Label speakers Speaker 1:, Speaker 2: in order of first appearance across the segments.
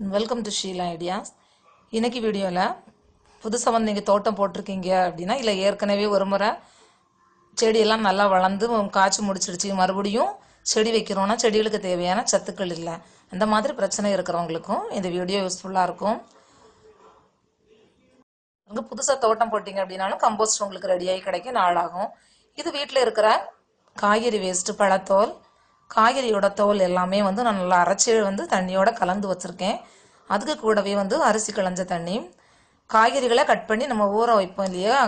Speaker 1: Welcome to Sheila ideas இன்னைக்கு வீடியோவில் புதுசாக வந்து நீங்கள் தோட்டம் போட்டிருக்கீங்க அப்படின்னா இல்லை ஏற்கனவே ஒரு முறை செடியெல்லாம் நல்லா வளர்ந்து காய்ச்சி முடிச்சிடுச்சு மறுபடியும் செடி வைக்கிறோன்னா செடிகளுக்கு தேவையான சத்துக்கள் இல்லை. அந்த மாதிரி பிரச்சனை இருக்கிறவங்களுக்கும் இந்த வீடியோ யூஸ்ஃபுல்லாக இருக்கும். அங்கே புதுசாக தோட்டம் போட்டிங்க அப்படின்னாலும் கம்போஸ்ட் உங்களுக்கு ரெடியாகி கிடைக்க நாளாகும். இது வீட்டில் இருக்கிற காய்கறி வேஸ்ட்டு பழத்தோல் காய்கறியோட தோல் எல்லாமே வந்து நான் நல்லா அரைச்சி வந்து தண்ணியோட கலந்து வச்சுருக்கேன். அதுக்கு கூடவே வந்து அரிசி களைஞ்ச தண்ணி. காய்கறிகளை கட் பண்ணி நம்ம ஊற வைப்போம் இல்லையா?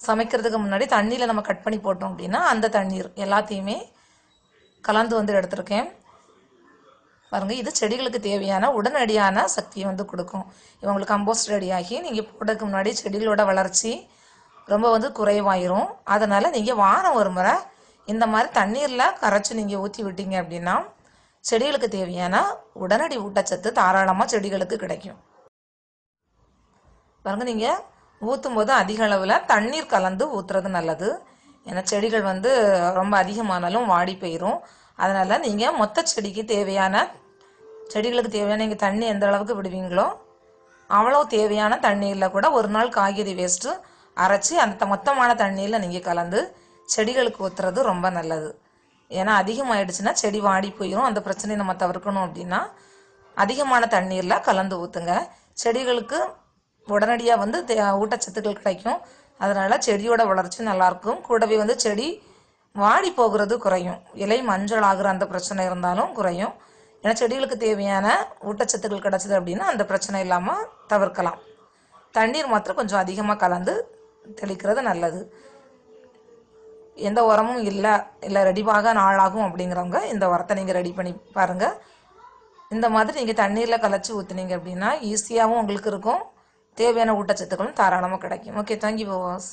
Speaker 1: சமைக்கிறதுக்கு முன்னாடி தண்ணியில் நம்ம கட் பண்ணி போட்டோம் அப்படின்னா அந்த தண்ணீர் எல்லாத்தையுமே கலந்து வந்து எடுத்திருக்கேன். பாருங்கள் இது செடிகளுக்கு தேவையான உடனடியான சக்தியை வந்து கொடுக்கும். இவங்களுக்கு கம்போஸ்ட் ரெடியாகி நீங்கள் போடுறதுக்கு முன்னாடி செடிகளோட வளர்ச்சி ரொம்ப வந்து குறைவாயிரும். அதனால் நீங்கள் வாரம் ஒரு முறை இந்த மாதிரி தண்ணீரில் கரைச்சி நீங்கள் ஊற்றி விட்டீங்க அப்படின்னா செடிகளுக்கு தேவையான உடனடி ஊட்டச்சத்து தாராளமாக செடிகளுக்கு கிடைக்கும். பாருங்க நீங்கள் ஊற்றும் போது அதிக அளவில் தண்ணீர் கலந்து ஊற்றுறது நல்லது. ஏன்னா செடிகள் வந்து ரொம்ப அதிகமானாலும் வாடி போயிடும் அதனால் நீங்கள் மொத்த செடிக்கு தேவையான செடிகளுக்கு தேவையான நீங்கள் தண்ணி எந்த அளவுக்கு விடுவீங்களோ அவ்வளோ தேவையான தண்ணியில் கூட ஒரு நாள் காய்கறி வேஸ்ட்டு அரைச்சி அந்த மொத்தமான தண்ணியில் நீங்கள் கலந்து செடிகளுக்கு ஊற்றுறது ரொம்ப நல்லது. ஏன்னா அதிகமாயிடுச்சுன்னா செடி வாடி போயிடும் அந்த பிரச்சனையை நம்ம தவிர்க்கணும் அப்படின்னா அதிகமான தண்ணீரில் கலந்து ஊற்றுங்க செடிகளுக்கு உடனடியாக வந்து தே- ஊட்டச்சத்துக்கள் கிடைக்கும். அதனால் செடியோட வளர்ச்சி நல்லாயிருக்கும். கூடவே வந்து செடி வாடி போகிறது குறையும். இலை மஞ்சள் ஆகிற அந்த பிரச்சனை இருந்தாலும் குறையும். ஏன்னா செடிகளுக்கு தேவையான ஊட்டச்சத்துக்கள் கிடச்சிது அப்படின்னா அந்த பிரச்சனை இல்லாமல் தவிர்க்கலாம். தண்ணீர் மாத்திரம் கொஞ்சம் அதிகமாக கலந்து தெளிக்கிறது நல்லது. எந்த உரமும் இல்லை இல்லை ரெடிவாக நாளாகும் அப்படிங்கிறவங்க இந்த உரத்தை நீங்கள் ரெடி பண்ணி பாருங்கள் இந்த மாதிரி நீங்கள் தண்ணீரில் கலைச்சி ஊற்றுனீங்க அப்படின்னா ஈஸியாகவும் உங்களுக்கு இருக்கும். தேவையான ஊட்டச்சத்துக்களும் தாராளமாக கிடைக்கும். Okay thank you boss